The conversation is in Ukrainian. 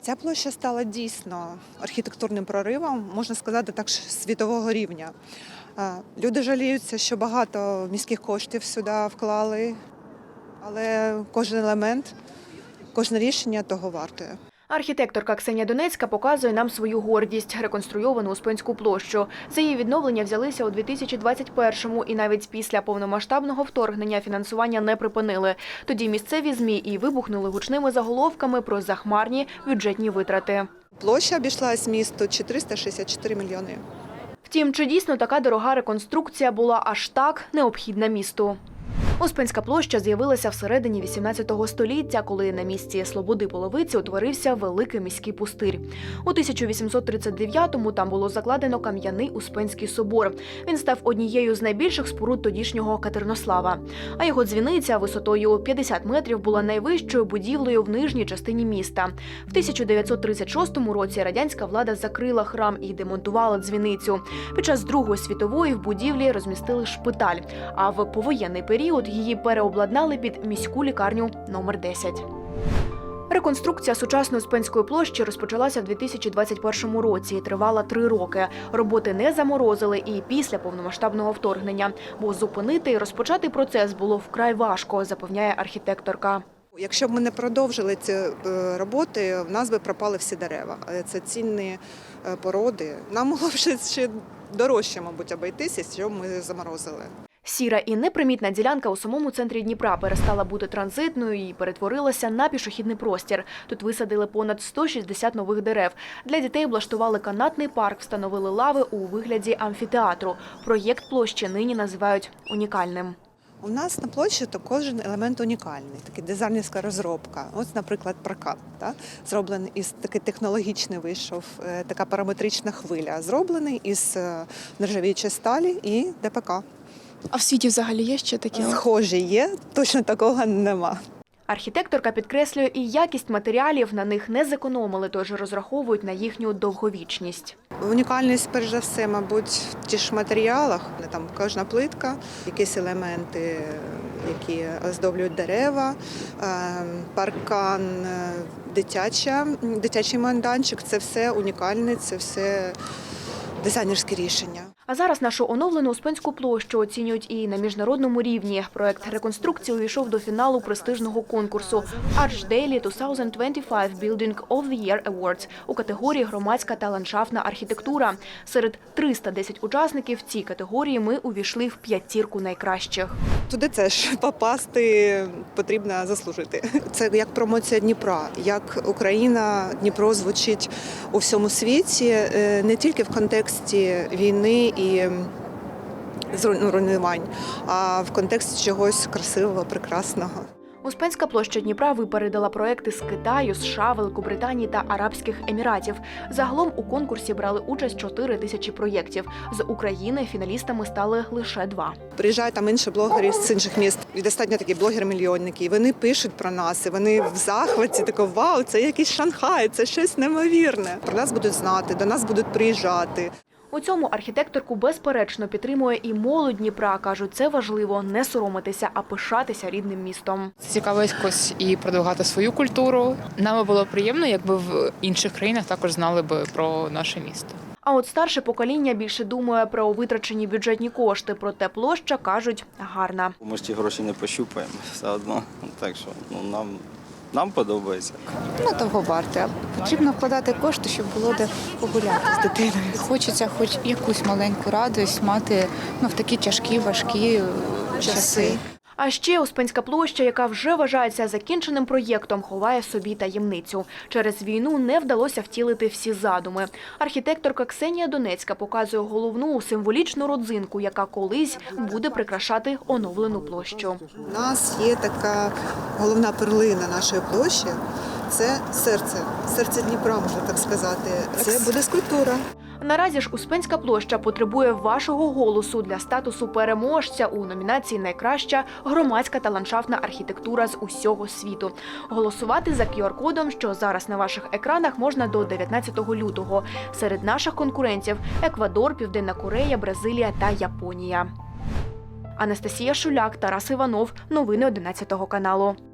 Ця площа стала дійсно архітектурним проривом, можна сказати, так світового рівня. Люди жаліються, що багато міських коштів сюди вклали, але кожен елемент, кожне рішення того вартує. Архітекторка Ксенія Донецька показує нам свою гордість – реконструйовану Успенську площу. За її відновлення взялися у 2021-му і навіть після повномасштабного вторгнення фінансування не припинили. Тоді місцеві ЗМІ і вибухнули гучними заголовками про захмарні бюджетні витрати. Площа обійшлась місту 464 мільйони. Втім, чи дійсно така дорога реконструкція була аж так необхідна місту? Успенська площа з'явилася всередині 18 століття, коли на місці Слободи Половиці утворився великий міський пустир. У 1839-му там було закладено кам'яний Успенський собор. Він став однією з найбільших споруд тодішнього Катернослава. А його дзвіниця висотою 50 метрів була найвищою будівлею в нижній частині міста. В 1936 році радянська влада закрила храм і демонтувала дзвіницю. Під час Другої світової в будівлі розмістили шпиталь, а в повоєнний період її переобладнали під міську лікарню номер 10. Реконструкція сучасної Успенської площі розпочалася в 2021 році і тривала три роки. Роботи не заморозили і після повномасштабного вторгнення, бо зупинити і розпочати процес було вкрай важко, запевняє архітекторка. Якщо б ми не продовжили ці е, роботи, в нас би пропали всі дерева. Е, Це цінні е, породи. Нам могло б ще, ще дорожче, мабуть, обійтися, що ми заморозили. Сіра і непримітна ділянка у самому центрі Дніпра перестала бути транзитною і перетворилася на пішохідний простір. Тут висадили понад 160 нових дерев. Для дітей облаштували канатний парк, встановили лави у вигляді амфітеатру. Проєкт площі нині називають унікальним. У нас на площі то кожен елемент унікальний, такий дизайнерська розробка. Ось, наприклад, прокат, та? зроблений із такий технологічний вийшов, е, така параметрична хвиля, зроблений із е, нержавіючої сталі і ДПК. А в світі взагалі є ще такі? Схожі є, точно такого нема. Архітекторка підкреслює і якість матеріалів. На них не зекономили, тож розраховують на їхню довговічність. Унікальність, перш за все, мабуть, в ті ж матеріалах. Там кожна плитка, якісь елементи, які оздоблюють дерева, е, паркан, е, дитяча, дитячий майданчик це все унікальне, це все дизайнерське рішення. А зараз нашу оновлену Успенську площу оцінюють і на міжнародному рівні. Проект реконструкції увійшов до фіналу престижного конкурсу Archdale 2025 Building of the Year Awards у категорії громадська та ландшафтна архітектура. Серед 310 учасників в цій категорії ми увійшли в п'ятірку найкращих. Туди це ж попасти потрібно заслужити. Це як промоція Дніпра, як Україна, Дніпро звучить у всьому світі, е, не тільки в контексті війни і руйнувань, а в контексті чогось красивого, прекрасного. Успенська площа Дніпра випередила проекти з Китаю, США, Великобританії та Арабських Еміратів. Загалом у конкурсі брали участь 4 тисячі проєктів. З України фіналістами стали лише два. Приїжджають там інші блогери з інших міст, і достатньо такі блогери-мільйонники. І вони пишуть про нас, і вони в захваті тако вау, це якийсь Шанхай, це щось неймовірне. Про нас будуть знати, до нас будуть приїжджати. У цьому архітекторку безперечно підтримує і молодь Дніпра. кажуть, це важливо не соромитися, а пишатися рідним містом. Цікаво якось і продвигати свою культуру. Нам було приємно, якби в інших країнах також знали би про наше місто. А от старше покоління більше думає про витрачені бюджетні кошти. Проте площа кажуть гарна. Ми ж ті гроші не пощупаємо все одно. Так що ну, нам, нам подобається. Ну, того варте. Потрібно вкладати кошти, щоб було де погуляти з дитиною. Хочеться хоч якусь маленьку радість мати ну, в такі тяжкі, важкі часи. А ще Успенська площа, яка вже вважається закінченим проєктом, ховає в собі таємницю. Через війну не вдалося втілити всі задуми. Архітекторка Ксенія Донецька показує головну символічну родзинку, яка колись буде прикрашати оновлену площу. У нас є така головна перлина нашої площі. Це серце, серце Дніпра, можна так сказати. Це буде скульптура. Наразі ж Успенська площа потребує вашого голосу для статусу переможця у номінації Найкраща громадська та ландшафтна архітектура з усього світу. Голосувати за QR-кодом, що зараз на ваших екранах, можна до 19 лютого. Серед наших конкурентів Еквадор, Південна Корея, Бразилія та Японія. Анастасія Шуляк, Тарас Іванов. Новини 11 каналу.